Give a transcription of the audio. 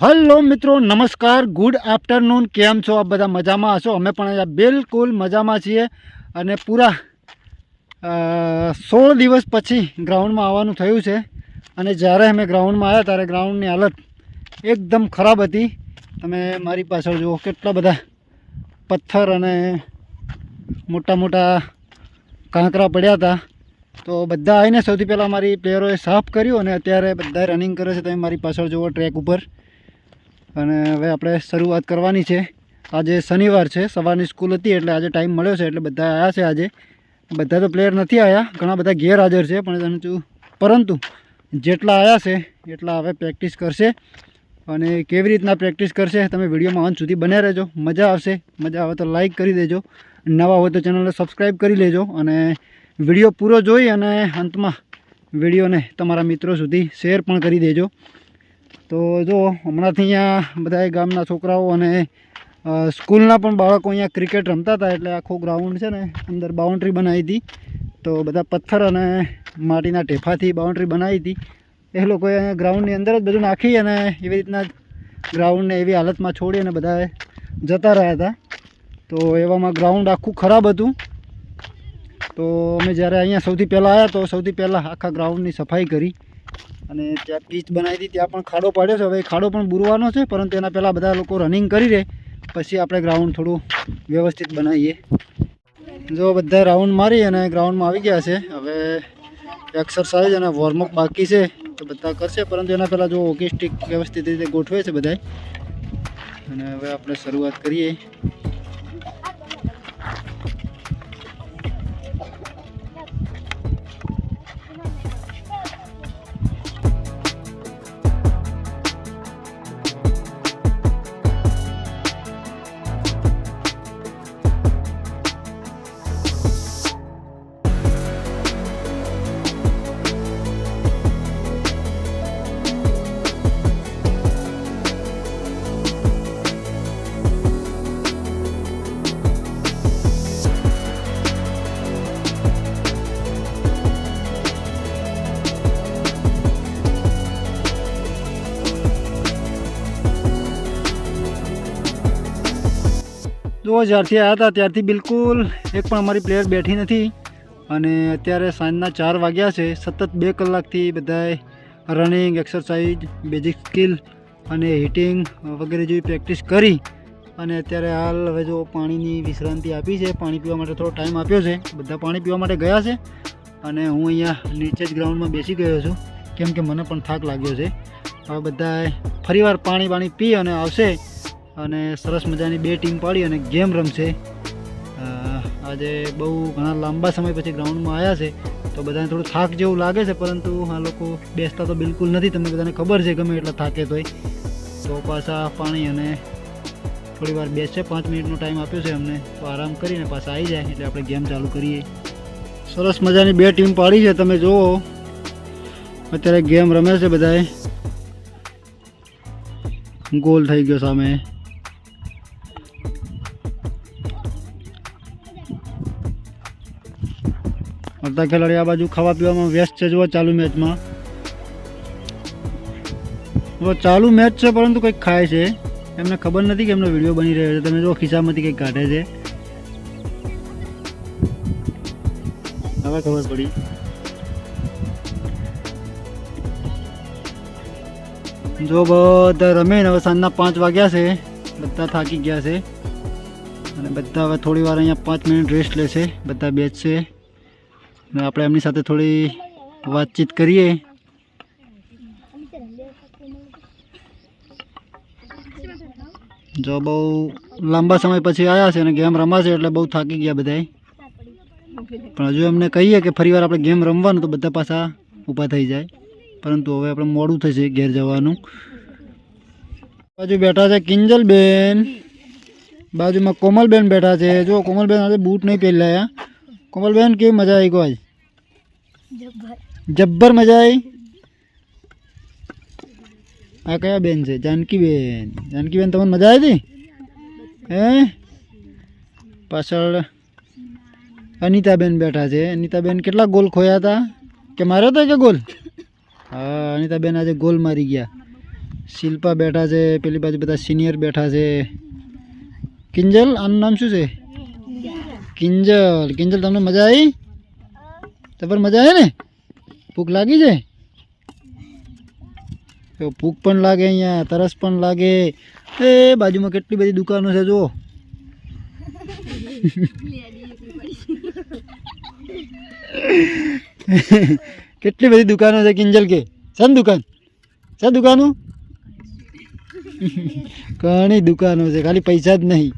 Hello મિત્રો, નમસ્કાર, good afternoon, કેમ છો? આપ બધા મજામાં હશો? અમે પણ અહીંયા બિલકુલ મજામાં છીએ અને પૂરા સોળ દિવસ પછી ગ્રાઉન્ડમાં આવવાનું થયું છે અને જ્યારે અમે ગ્રાઉન્ડમાં આવ્યા ત્યારે ગ્રાઉન્ડની હાલત એકદમ ખરાબ હતી. તમે મારી પાછળ જુઓ, કેટલા બધા પથ્થર અને મોટા મોટા કાંકરા પડ્યા હતા. તો બધા આવીને સૌથી પહેલાં મારી પ્લેયરોએ સાફ કર્યું અને અત્યારે બધા રનિંગ કરે છે. તમે મારી પાછળ જુઓ ટ્રેક ઉપર. અને હવે આપણે શરૂઆત કરવાની છે. આજે શનિવાર છે, સવારની સ્કૂલ હતી એટલે આજે ટાઈમ મળ્યો છે એટલે બધા આવ્યા છે આજે. બધા તો પ્લેયર નથી આવ્યા ઘણા બધા ગેરહાજર છે, પણ પરંતુ જેટલા આવ્યા છે, એટલા હવે પ્રેક્ટિસ કરશે. અને કેવી રીતના પ્રેક્ટિસ કરશે, તમે વિડીયોમાં અંત સુધી બન્યા રહેજો. મજા આવશે. મજા આવે તો લાઈક કરી દેજો. નવા હોય તો ચેનલને સબસ્ક્રાઈબ કરી લેજો. અને વીડિયો પૂરો જોઈ અને અંતમાં વિડીયોને તમારા મિત્રો સુધી શેર પણ કરી દેજો. તો જો, હમણાંથી અહીંયા બધા ગામના છોકરાઓ અને સ્કૂલના પણ બાળકો અહીંયા ક્રિકેટ રમતા હતા એટલે આખું ગ્રાઉન્ડ છે ને અંદર બાઉન્ડ્રી બનાવી હતી. તો બધા પથ્થર અને માટીના ટેફાથી બાઉન્ડ્રી બનાવી હતી. એ લોકોએ અહીંયા ગ્રાઉન્ડની અંદર જ બધું નાખી અને એવી રીતના ગ્રાઉન્ડને એવી હાલતમાં છોડી અને બધા જતા રહ્યા હતા. તો એવામાં ગ્રાઉન્ડ આખું ખરાબ હતું. તો અમે જ્યારે અહીંયા સૌથી પહેલાં આવ્યા તો સૌથી પહેલાં આખા ગ્રાઉન્ડની સફાઈ કરી. અને ત્યાં પીચ બનાવી હતી, ત્યાં પણ ખાડો પાડ્યો છે. હવે ખાડો પણ બુરવાનો છે, પરંતુ એના પહેલાં બધા લોકો રનિંગ કરી રહે. પછી આપણે ગ્રાઉન્ડ થોડું વ્યવસ્થિત બનાવીએ. જો બધા રાઉન્ડ મારી અને ગ્રાઉન્ડમાં આવી ગયા છે. હવે એક્સરસાઇઝ અને વોર્મઅપ બાકી છે, તો બધા કરશે. પરંતુ એના પહેલાં જો હોકી સ્ટિક વ્યવસ્થિત રીતે ગોઠવે છે બધાય. અને હવે આપણે શરૂઆત કરીએ. જો જ્યારથી આવ્યા હતા, ત્યારથી બિલકુલ એક પણ અમારી પ્લેયર બેઠી નથી. અને અત્યારે સાંજના ચાર વાગ્યા છે, સતત બે કલાકથી બધાએ રનિંગ એક્સરસાઇઝ બેઝિક સ્કિલ અને હિટિંગ વગેરે જેવી પ્રેક્ટિસ કરી. અને અત્યારે હાલ હવે જો પાણીની વિશ્રાંતિ આપી છે, પાણી પીવા માટે થોડો ટાઈમ આપ્યો છે, બધા પાણી પીવા માટે ગયા છે. અને હું અહીંયા નીચે જ ગ્રાઉન્ડમાં બેસી ગયો છું, કેમ કે મને પણ થાક લાગ્યો છે. હવે બધાએ ફરીવાર પાણી પાણી પી અને આવશે. અને સરસ મજાની બે ટીમ પાડી અને ગેમ રમશે. આજે બહુ ઘણા લાંબા સમય પછી ગ્રાઉન્ડમાં આવ્યા છે, તો બધાને થોડું થાક જેવું લાગે છે, પરંતુ આ લોકો બેસતા તો બિલકુલ નથી. તમને બધાને ખબર છે ગમે એટલા થાકે તોય. તો પાછા પાણી અને થોડી વાર બેસશે પાંચ મિનિટનો ટાઈમ આપ્યો છે અમને. તો આરામ કરીને પાછા આવી જાય, એટલે આપણે ગેમ ચાલુ કરીએ. સરસ મજાની બે ટીમ પાડી છે. તમે જુઓ, અત્યારે ગેમ રમે છે બધાએ. ગોલ થઈ ગયો સામે. અડધા ખેલાડી આ બાજુ ખાવા પીવામાં વ્યસ્ત છે. જોવા ચાલુ મેચમાં. ચાલુ મેચ છે પરંતુ કંઈક ખાય છે. એમને ખબર નથી કે એમનો વીડિયો બની રહ્યો છે. તમે જો ખિસ્સામાંથી કંઈક કાઢે છે. હવે ખબર પડી. જો બધા રમે હવે સાંજના પાંચ વાગ્યા છે. બધા થાકી ગયા છે. અને બધા હવે થોડી વાર અહીંયા પાંચ મિનિટ રેસ્ટ લેશે બધા બેચશે આપણે એમની સાથે થોડી વાતચીત કરીએ. જો બહુ લાંબા સમય પછી આવ્યા છે અને ગેમ રમાશે એટલે બહુ થાકી ગયા બધાય. પણ હજુ એમને કહીએ કે ફરીવાર આપણે ગેમ રમવાનું તો બધા પાછા ઊભા થઈ જાય. પરંતુ હવે આપણે મોડું થશે ઘેર જવાનું. બાજુ બેઠા છે કિંજલબેન. બાજુમાં કોમલબેન બેઠા છે. જો કોમલબેન આજે બૂટ નહીં પહેરી લાયા કોમલબેન કેવી મજા આવી ગઈ જબ્બર મજા આવી આ કયા બેન છે જાનકીબેન જાનકીબેન તમને મજા આવી હતી હે પાછળ અનિતાબેન બેઠા છે અનિતાબેન કેટલા ગોલ ખોયા હતા કે માર્યો હતો કે ગોલ હા અનિતાબેન આજે ગોલ મારી ગયા શિલ્પા બેઠા છે પેલી બાજુ બધા સિનિયર બેઠા છે કિંજલ આનું નામ શું છે કિંજલ. કિંજલ, તમને મજા આવી તમારે મજા આવે ને? ભૂખ લાગી તો ભૂખ પણ લાગે અહીંયા, તરસ પણ લાગે. એ, બાજુમાં કેટલી બધી દુકાનો છે, જુઓ. કેટલી બધી દુકાનો છે, કિંજલ કે? શા દુકાન? શા દુકાનો? ઘણી દુકાનો છે, ખાલી પૈસા જ નહીં.